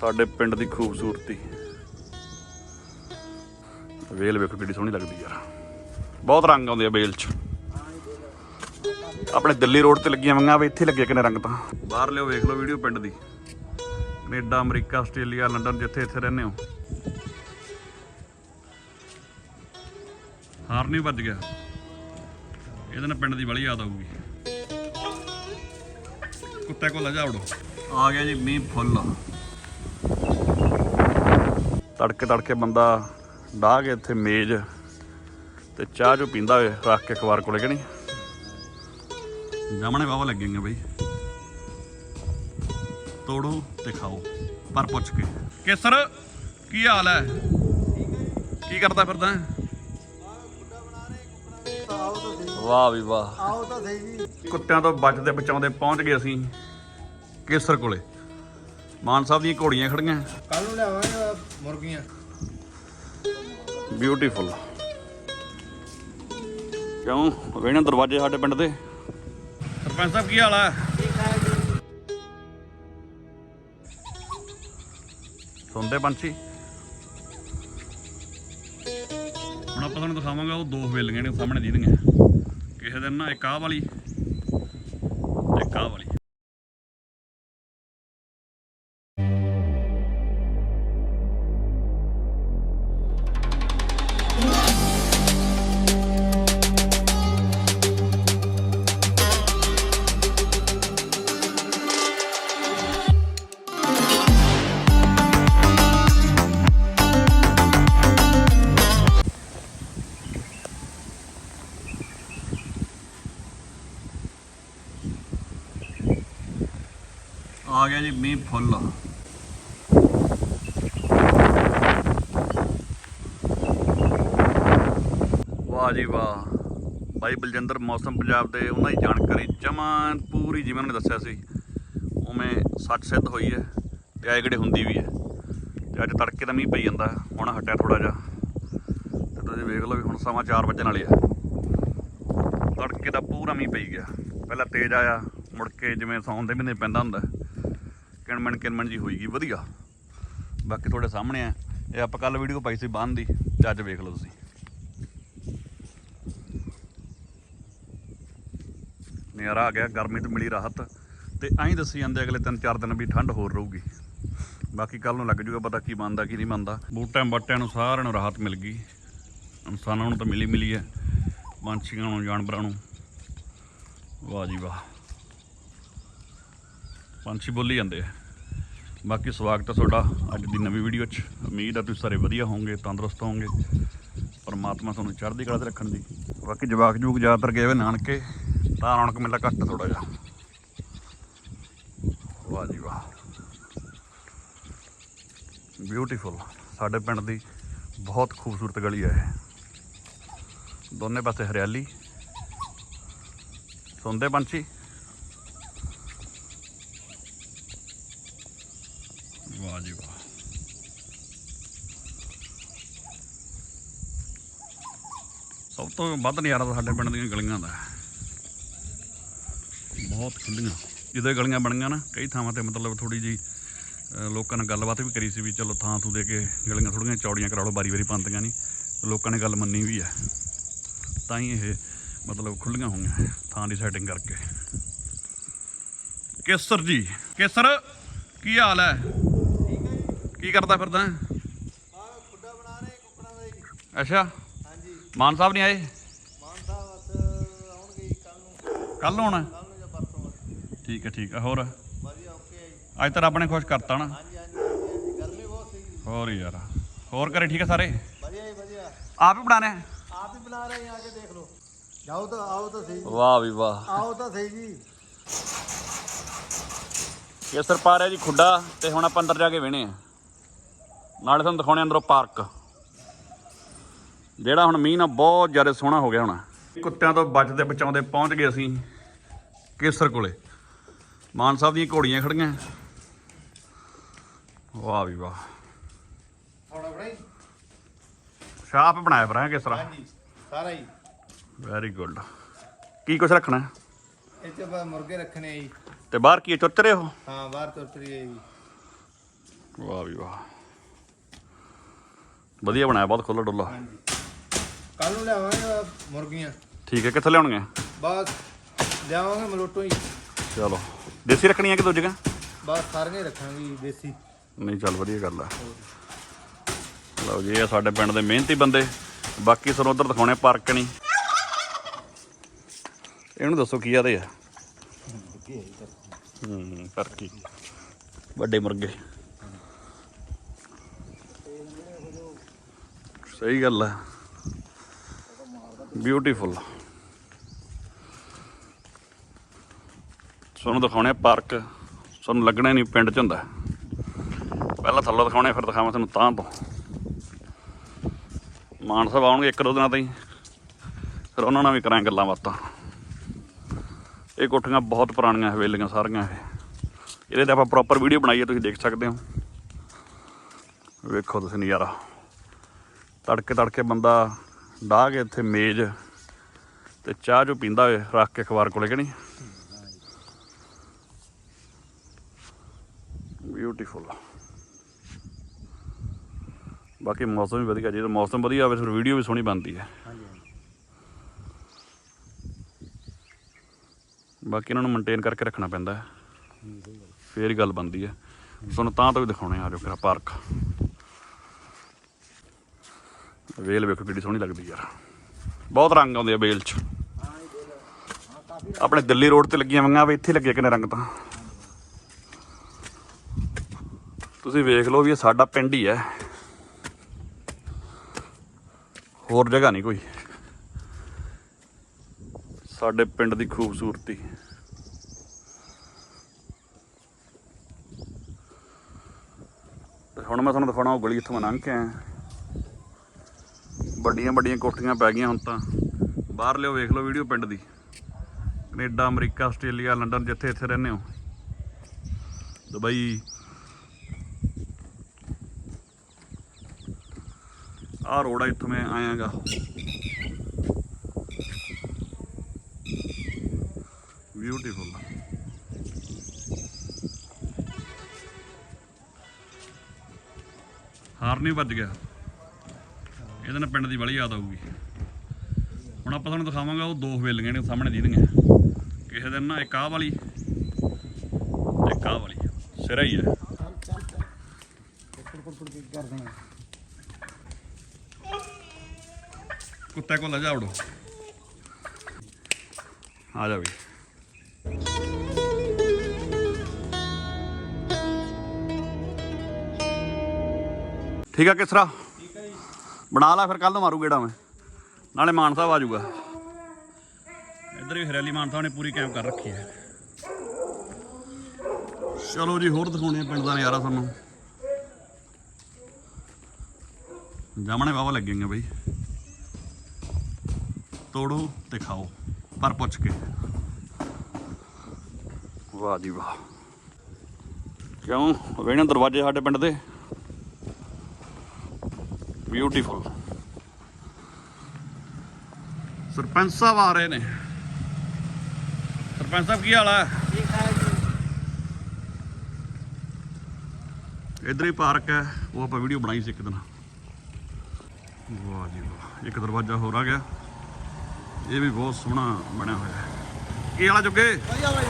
ਸਾਡੇ ਪਿੰਡ ਦੀ ਖੂਬਸੂਰਤੀ। ਵੇਲ ਵੇਖੋ ਕਿੱਡੀ ਸੋਹਣੀ ਲੱਗਦੀ ਯਾਰ। ਬਹੁਤ ਰੰਗ ਆਉਂਦੇ ਆ ਵੇਲ 'ਚ। ਆਪਣੇ ਦਿੱਲੀ ਰੋਡ ਤੇ ਲੱਗੀਆਂ ਵੰਗਾਂ, ਵੀ ਇੱਥੇ ਲੱਗੇ ਕਿੰਨੇ ਰੰਗ ਤਾਂ। ਬਾਹਰ ਲਿਓ ਵੇਖ ਲਓ ਵੀਡੀਓ ਪਿੰਡ ਦੀ। ਕੈਨੇਡਾ, ਅਮਰੀਕਾ, ਆਸਟ੍ਰੇਲੀਆ, ਲੰਡਨ ਜਿੱਥੇ ਇੱਥੇ ਰਹਿੰਦੇ ਹੋ। ਹਾਰ ਨਹੀਂ ਵੱਜ ਗਿਆ। ਇਹਦੇ ਨਾਲ ਪਿੰਡ ਦੀ ਬੜੀ ਯਾਦ ਆਊਗੀ। ਕੁੱਤੇ ਕੋਲ ਜਾ ਉੜੋ। ਆ ਗਿਆ ਜੀ ਮੀਂਹ ਫੁੱਲ। ਤੜਕੇ ਤੜਕੇ ਬੰਦਾ ਡਾਹ ਕੇ ਇੱਥੇ ਮੇਜ਼ ਤੇ ਚਾਹ ਜੋ ਪੀਂਦਾ ਹੋਏ ਰੱਖ ਕੇ ਅਖਬਾਰ ਕੋਲੇ ਕਿ ਨਹੀਂ? ਜਾਮਣੇ ਵਾਵਾ ਲੱਗੇਗੇ ਬਈ। ਤੋੜੋ ਤੇ ਖਾਓ ਪਰ ਪੁੱਛ ਕੇ। ਕੇਸਰ ਕੀ ਹਾਲ ਹੈ? ਕੀ ਕਰਦਾ ਫਿਰਦਾ? ਵਾਹ ਵੀ ਵਾਹ। ਆਓ ਤਾਂ ਸਹੀ ਜੀ। ਕੁੱਤਿਆਂ ਤੋਂ ਬਚਦੇ ਬਚਾਉਂਦੇ ਪਹੁੰਚ ਗਏ ਅਸੀਂ ਕੇਸਰ ਕੋਲੇ। ਮਾਨ ਸਾਹਿਬ ਦੀਆਂ ਘੋੜੀਆਂ ਖੜੀਆਂ। ਕੱਲ ਨੂੰ ਲਿਆਵਾਂਗੇ ਮੁਰਗੀਆਂ। ਬਿਊਟੀਫੁਲ ਕਿਉਂ? ਵੇਣਾ ਦਰਵਾਜ਼ੇ ਸਾਡੇ ਪਿੰਡ ਦੇ। ਸਰਪੰਚ ਸਾਹਿਬ ਕੀ ਹਾਲ ਹੈ ਸੁਣਦੇ ਪੰਛੀ? ਹੁਣ ਆਪਾਂ ਤੁਹਾਨੂੰ ਦਿਖਾਵਾਂਗਾ ਉਹ ਦੋ ਹਵੇਲੀਆਂ ਨੇ ਸਾਹਮਣੇ ਦੀਦੀਆਂ ਕਿਸੇ ਦਿਨ ਨਾ ਇੱਕ ਆਹ ਵਾਲੀ ਇੱਕ ਆਹ ਵਾਲੀ। ਆ ਗਿਆ ਜੀ, ਮੀਂਹ ਫੁੱਲ। ਵਾਹ ਜੀ ਵਾਹ। ਬਾਈ ਬਲਜਿੰਦਰ, ਮੌਸਮ ਪੰਜਾਬ ਦੇ ਉਹਨਾਂ ਦੀ ਜਾਣਕਾਰੀ ਜਮਾਂ ਪੂਰੀ ਜਿਵੇਂ ਉਹਨੇ ਦੱਸਿਆ ਸੀ, ਉਵੇਂ ਸੱਚ ਸਿੱਧ ਹੋਈ ਹੈ ਤੇ ਆਏ ਕਿਹੜੇ ਹੁੰਦੀ ਵੀ ਹੈ। ਤੇ ਅੱਜ ਤੜਕੇ ਦਾ ਮੀਂਹ ਪਈ ਜਾਂਦਾ, ਹੁਣ ਹਟਿਆ ਥੋੜਾ ਜਿਹਾ। ਤੇ ਤੁਸੀਂ ਵੇਖ ਲਓ ਵੀ ਹੁਣ ਸਮਾਂ 4 ਵਜਣ ਵਾਲੇ ਆ ਤੜਕੇ ਦਾ ਪੂਰਾ ਮੀਂਹ ਪਈ ਗਿਆ। ਪਹਿਲਾਂ ਤੇਜ਼ ਆਇਆ, ਮੁੜ ਕੇ ਜਿਵੇਂ ਸੌਣ ਦੇ ਮਹੀਨੇ ਪੈਂਦਾ ਹੁੰਦਾ ਕਿਣਮਣ ਕਿਣਮਣ ਜੀ ਹੋਈਗੀ ਵਧੀਆ। ਬਾਕੀ ਤੁਹਾਡੇ ਸਾਹਮਣੇ ਆ, ਇਹ ਆਪਾਂ ਕੱਲ ਵੀਡੀਓ ਪਾਈ ਸੀ ਬੰਨ ਦੀ, ਤੇ ਅੱਜ ਵੇਖ ਲਓ ਤੁਸੀਂ। ਨਜ਼ਾਰਾ ਆ ਗਿਆ, ਗਰਮੀ ਤੋਂ ਮਿਲੀ ਰਾਹਤ, ਤੇ ਐਂ ਦੱਸੀ ਜਾਂਦੇ ਅਗਲੇ 3-4 ਦਿਨ ਵੀ ਠੰਡ ਹੋਰ ਰਹੂਗੀ। ਬਾਕੀ ਕੱਲ ਨੂੰ ਲੱਗ ਜੂਗਾ ਪਤਾ ਕੀ ਬਣਦਾ, ਕੀ ਨਹੀਂ ਬਣਦਾ। ਬੂਟਿਆਂ ਬੱਟਿਆਂ ਨੂੰ ਸਾਰਿਆਂ ਨੂੰ ਰਾਹਤ ਮਿਲ ਗਈ। ਇਨਸਾਨਾਂ ਨੂੰ ਤਾਂ ਮਿਲੀ ਮਿਲੀ ਹੈ, ਪੰਛੀਆਂ ਨੂੰ, ਜਾਨਵਰਾਂ ਨੂੰ। ਵਾਹ ਜੀ ਵਾਹ। ਪੰਛੀ ਬੋਲੀ ਜਾਂਦੇ ਆ। ਬਾਕੀ ਸਵਾਗਤ ਹੈ ਤੁਹਾਡਾ ਅੱਜ ਦੀ ਨਵੀਂ ਵੀਡੀਓ 'ਚ। ਉਮੀਦ ਆ ਤੁਸੀਂ ਸਾਰੇ ਵਧੀਆ ਹੋਵੋਗੇ, ਤੰਦਰੁਸਤ ਹੋਵੋਗੇ, ਪਰਮਾਤਮਾ ਤੁਹਾਨੂੰ ਚੜ੍ਹਦੀ ਕਲਾ 'ਤੇ ਰੱਖਣ ਦੀ। ਬਾਕੀ ਜਵਾਕ ਜੂਕ ਜ਼ਿਆਦਾਤਰ ਗਏ ਹੋਏ ਨਾਨਕੇ, ਤਾਂ ਰੌਣਕ ਮੇਲਾ ਘੱਟ ਥੋੜਾ ਜਿਹਾ। ਵਾਹ ਜੀ ਵਾਹ। ਬਿਊਟੀਫੁਲ ਸਾਡੇ ਪਿੰਡ ਦੀ ਬਹੁਤ ਖੂਬਸੂਰਤ ਗਲੀ ਹੈ ਇਹ। ਦੋਨੇ ਪਾਸੇ ਹਰਿਆਲੀ। ਸੁਣਦੇ ਪੰਛੀ? ਵਾਹ ਜੀ ਵਾਹ ਸਭ ਤੋਂ ਵੱਧ ਨਜ਼ਾਰਾ ਤਾਂ ਸਾਡੇ ਪਿੰਡ ਦੀਆਂ ਗਲੀਆਂ ਦਾ ਬਹੁਤ ਖੁੱਲੀਆਂ ਜਦੋਂ ਇਹ ਗਲੀਆਂ ਬਣੀਆਂ ਨਾ, ਕਈ ਥਾਵਾਂ ਤੇ ਮਤਲਬ ਥੋੜੀ ਜੀ ਲੋਕਾਂ ਨਾਲ ਗੱਲਬਾਤ ਵੀ ਕਰੀ ਸੀ ਵੀ ਚਲੋ ਥਾਂ ਥੂ ਦੇ ਕੇ ਗਲੀਆਂ ਥੋੜੀਆਂ ਚੌੜੀਆਂ ਕਰਾ ਲਓ ਬਾਰੀ ਬਾਰੀ ਪੰਦੀਆਂ ਨਹੀਂ। ਲੋਕਾਂ ਨੇ ਗੱਲ ਮੰਨੀ ਵੀ ਹੈ। ਤਾਂ ਹੀ ਇਹ ਮਤਲਬ ਖੁੱਲੀਆਂ ਹੋਈਆਂ ਥਾਂ ਦੀ ਸੈਟਿੰਗ ਕਰਕੇ। ਕੇਸਰ ਜੀ, ਕੇਸਰ, ਕੀ ਹਾਲ ਹੈ? ਕੀ ਕਰਦਾ ਫਿਰਦਾ ਹੈ? ਖੁੱਡਾ ਬਣਾ ਰਹੇ ਕੁੱਕੜਾਂ ਦਾ ਜੀ ਅੱਛਾ। ਹਾਂਜੀ ਮਾਨ ਸਾਹਿਬ ਨਹੀਂ ਆਏ? ਮਾਨ ਸਾਹਿਬ ਬਸ ਆਉਣਗੇ ਕੱਲ ਨੂੰ। ਕੱਲ ਆਉਣਾ ਕੱਲ ਨੂੰ ਜਾਂ ਪਰਸੋਂ ਠੀਕ ਹੈ ਠੀਕ ਹੈ। ਹੋਰ? ਵਧੀਆ ਓਕੇ ਹੈ ਜੀ ਅੱਜ ਤਾਂ ਰੱਬ ਨੇ ਖੁਸ਼ ਕਰਤਾ ਨਾ। ਹਾਂਜੀ ਹਾਂਜੀ ਗਰਮੀ ਬਹੁਤ ਸੀ ਹੋਰ ਯਾਰ। ਹੋਰ ਘਰੇ ਠੀਕ ਹੈ ਸਾਰੇ? ਵਧੀਆ ਜੀ ਵਧੀਆ ਆਪ ਹੀ ਬਣਾਣੇ ਆਪ ਹੀ ਬਣਾ ਰਹੇ ਆ? ਕੇ ਦੇਖ ਲਓ ਜਾਓ ਤਾਂ ਆਓ ਤਾਂ ਸਹੀ ਵਾਹ ਵੀ ਵਾਹ। ਆਓ ਤਾਂ ਸਹੀ ਜੀ ਕੇਸਰ ਪਾ ਰਿਹਾ ਜੀ ਖੁੱਡਾ ਤੇ ਹੁਣ ਆਪਾਂ ਅੰਦਰ ਜਾ ਕੇ ਵੇਣੇ ਆ। ਨਾਲੇ ਤੁਹਾਨੂੰ ਦਿਖਾਉਣੇ ਅੰਦਰੋਂ ਪਾਰਕ। ਜਿਹੜਾ ਹੁਣ ਮੀਂਹ ਨਾਲ ਬਹੁਤ ਜ਼ਿਆਦਾ ਸੋਹਣਾ ਹੋ ਗਿਆ ਹੁਣ। ਕੁੱਤਿਆਂ ਤੋਂ ਬਚਦੇ ਬਚਾਉਂਦੇ ਪਹੁੰਚ ਗਏ ਅਸੀਂ ਕੇਸਰ ਕੋਲੇ। ਮਾਨ ਸਾਹਿਬ ਦੀਆਂ ਘੋੜੀਆਂ ਖੜੀਆਂ। ਵਾਹ ਵੀ ਵਾਹ। ਥੋੜਾ ਛਾਪ ਬਣਾਇਆ ਹੈ ਕੇਸਰਾ। ਹਾਂਜੀ ਸਾਰਾ ਹੀ। ਵੈਰੀ ਗੁੱਡ ਕੀ ਕੁਛ ਰੱਖਣਾ? ਚ ਬਸ ਮੁਰਗੇ ਰੱਖਣੇ ਆ ਜੀ। ਤੇ ਬਾਹਰ ਕੀ ਹੈ, ਚੁੱਚਰੇ ਹੋ ਹਾਂ ਬਾਹਰ ਤੁਰ ਤਰੀ ਹੈ ਜੀ। ਵਾਹ ਵੀ ਵਾਹ। ਵਧੀਆ ਬਣਾਇਆ ਬਹੁਤ ਖੁੱਲਾ ਡੁੱਲਾ ਕੱਲ ਨੂੰ ਲਿਆਵਾਂਗੇ ਮੁਰਗੀਆਂ। ਠੀਕ ਹੈ ਕਿੱਥੇ ਲਿਆਉਣਗੇ ਬਸ ਲਿਆਵਾਂਗੇ ਮਲੋਟੋ ਹੀ। ਚਲੋ। ਦੇਸੀ ਰੱਖਣੀਆਂ ਕਿ ਦੂਜੀਆਂ? ਬਸ ਸਾਰੀਆਂ ਹੀ ਰੱਖਾਂਗੇ ਦੇਸੀ। ਨਹੀਂ ਚੱਲ ਵਧੀਆ ਗੱਲ ਆ। ਲਓ ਜੀ ਇਹ ਸਾਡੇ ਪਿੰਡ ਦੇ ਮਿਹਨਤੀ ਬੰਦੇ। ਬਾਕੀ ਸਾਨੂੰ ਉਧਰ ਦਿਖਾਉਣੇ ਪਾਰਕ ਨਹੀਂ। ਇਹਨੂੰ ਦੱਸੋ ਕੀ ਆਦੇ ਆ ਹੂੰ ਟਰਕੀ ਵੱਡੇ ਮੁਰਗੇ। ਸਹੀ ਗੱਲ ਹੈ। ਬਿਊਟੀਫੁਲ ਤੁਹਾਨੂੰ ਦਿਖਾਉਣੇ ਆ ਪਾਰਕ ਤੁਹਾਨੂੰ ਲੱਗਣਾ ਨਹੀਂ ਪਿੰਡ ਚ ਹੁੰਦਾ। ਪਹਿਲਾਂ ਥੱਲੋਂ ਦਿਖਾਉਣੇ, ਫਿਰ ਦਿਖਾਵਾਂ ਤੁਹਾਨੂੰ ਤਾਂ ਤੋਂ। ਮਾਨ ਸਾਹਿਬ ਆਉਣਗੇ ਇੱਕ ਦੋ ਦਿਨਾਂ ਤਾਈਂ। ਫਿਰ ਉਹਨਾਂ ਨਾਲ ਵੀ ਕਰਾਂ ਗੱਲਾਂ ਬਾਤਾਂ। ਇਹ ਕੋਠੀਆਂ ਬਹੁਤ ਪੁਰਾਣੀਆਂ ਹਵੇਲੀਆਂ ਸਾਰੀਆਂ ਇਹ। ਇਹਦੇ ਤੇ ਆਪਾਂ ਪ੍ਰੋਪਰ ਵੀਡੀਓ ਬਣਾਈ ਹੈ, ਤੁਸੀਂ ਦੇਖ ਸਕਦੇ ਹੋ। ਵੇਖੋ ਤੁਸੀਂ ਨਜ਼ਾਰਾ। ਤੜਕੇ ਤੜਕੇ ਬੰਦਾ ਡਾਹ ਕੇ ਇੱਥੇ ਮੇਜ਼ ਤੇ ਚਾਹ ਜੋ ਪੀਂਦਾ ਹੋਏ ਰੱਖ ਕੇ ਅਖਬਾਰ ਕੋਲੇ ਕਿ ਨਹੀਂ? ਬਿਊਟੀਫੁਲ ਬਾਕੀ ਮੌਸਮ ਵੀ ਵਧੀਆ ਜੇ ਮੌਸਮ ਵਧੀਆ ਹੋਵੇ ਫਿਰ ਵੀਡੀਓ ਵੀ ਸੋਹਣੀ ਬਣਦੀ ਹੈ। ਬਾਕੀ ਇਹਨਾਂ ਨੂੰ ਮੇਨਟੇਨ ਕਰਕੇ ਰੱਖਣਾ ਪੈਂਦਾ ਹੈ। ਫੇਰ ਹੀ ਗੱਲ ਬਣਦੀ ਹੈ। ਤੁਹਾਨੂੰ ਤਾਂ ਤੋਂ ਵੀ ਦਿਖਾਉਣੇ ਆ ਜੋ ਕਿਰਾ ਪਾਰਕ ਵੇਲ ਵੇਖੋ ਕਿੱਡੀ ਸੋਹਣੀ ਲੱਗਦੀ ਯਾਰ। ਬਹੁਤ ਰੰਗ ਆਉਂਦੇ ਆ ਵੇਲ 'ਚ। ਆਪਣੇ ਦਿੱਲੀ ਰੋਡ ਤੇ ਲੱਗੀਆਂ ਵੰਗਾਂ ਵੀ ਇੱਥੇ ਲੱਗੇ ਕਿੰਨੇ ਰੰਗ ਤਾਂ। ਤੁਸੀਂ ਵੇਖ ਲਓ ਵੀ ਇਹ ਸਾਡਾ ਪਿੰਡ ਹੀ ਹੈ। ਹੋਰ ਜਗ੍ਹਾ ਨਹੀਂ ਕੋਈ। ਸਾਡੇ ਪਿੰਡ ਦੀ ਖੂਬਸੂਰਤੀ। ਹੁਣ ਮੈਂ ਤੁਹਾਨੂੰ ਦਿਖਾਉਣਾ ਉਹ ਗਲੀ ਇੱਥੋਂ ਮੈਂ ਲੰਘ ਕੇ ਆਇਆ। ਵੱਡੀਆਂ ਵੱਡੀਆਂ ਕੋਠੀਆਂ ਪੈ ਗਈਆਂ ਹੁਣ ਤਾਂ। ਬਾਹਰ ਲਿਓ, ਵੇਖ ਲਓ ਵੀਡੀਓ ਪਿੰਡ ਦੀ। ਕੈਨੇਡਾ, ਅਮਰੀਕਾ, ਆਸਟ੍ਰੇਲੀਆ, ਲੰਡਨ ਜਿੱਥੇ ਇੱਥੇ ਰਹਿੰਦੇ ਹੋ। ਦੁਬਈ। ਆਹ ਰੋਡ ਆ, ਇੱਥੋਂ ਮੈਂ ਆਇਆਗਾ। ਬਿਊਟੀਫੁਲ ਹਾਰ ਨਹੀਂ ਵੱਜ ਗਿਆ। ਇਹਦੇ ਨਾਲ ਪਿੰਡ ਦੀ ਬੜੀ ਯਾਦ ਆਊਗੀ। ਹੁਣ ਆਪਾਂ ਤੁਹਾਨੂੰ ਦਿਖਾਵਾਂਗਾ ਉਹ ਦੋ ਹਵੇਲੀਆਂ ਨੇ ਸਾਹਮਣੇ ਦੀਦੀਆਂ ਕਿਸੇ ਦਿਨ ਨਾ ਇੱਕ ਆਹ ਵਾਲੀ, ਇੱਕ ਆਹ ਵਾਲੀ। ਸਿਰਾ ਹੀ ਹੈ ਕੁੱਤੇ ਕੋਲ ਜਾ ਉੜੋ। ਆ ਜਾ ਵੀ ਠੀਕ ਆ ਕਿਸਰਾ ਬਣਾ ਲੈ ਫਿਰ ਕੱਲ ਨੂੰ ਮਾਰੂ ਗੇੜਾ ਮੈਂ। ਨਾਲੇ ਮਾਨ ਸਾਹਿਬ ਆ ਜਾਊਗਾ। ਇੱਧਰ ਵੀ ਹਰਿਆਲੀ ਮਾਨ ਸਾਹਿਬ ਨੇ ਪੂਰੀ ਕੈਂਪ ਕਰ ਰੱਖੀ ਹੈ। ਚਲੋ ਜੀ ਹੋਰ ਦਿਖਾਉਣੇ ਆ ਪਿੰਡ ਦਾ ਨਜ਼ਾਰਾ ਤੁਹਾਨੂੰ। ਜਾਮਣੇ ਵਾਵਾ ਲੱਗੇਂਗੇ ਬਈ। ਤੋੜੋ ਤੇ ਖਾਓ ਪਰ ਪੁੱਛ ਕੇ। ਵਾਹ ਜੀ ਵਾਹ। ਕਿਉਂ? ਵੇਣੇ ਦਰਵਾਜ਼ੇ ਸਾਡੇ ਪਿੰਡ ਦੇ। ਬਿਊਟੀਫੁਲ ਸਰਪੰਚ ਸਾਹਿਬ ਆ ਰਹੇ ਨੇ। ਸਰਪੰਚ ਸਾਹਿਬ ਕੀ ਹਾਲ ਹੈ ਠੀਕ ਹੈ ਜੀ ਇੱਧਰ ਹੀ ਪਾਰਕ ਹੈ ਉਹ ਆਪਾਂ ਵੀਡੀਓ ਬਣਾਈ ਸੀ ਇੱਕ ਦਿਨ। ਵਾਹ ਜੀ ਵਾਹ ਇੱਕ ਦਰਵਾਜ਼ਾ ਹੋਰ ਆ ਗਿਆ। ਇਹ ਵੀ ਬਹੁਤ ਸੋਹਣਾ ਬਣਿਆ ਹੋਇਆ ਹੈ। ਇਹ ਵਾਲਾ ਜੁਗੇ? ਵਧੀਆ ਬਾਈ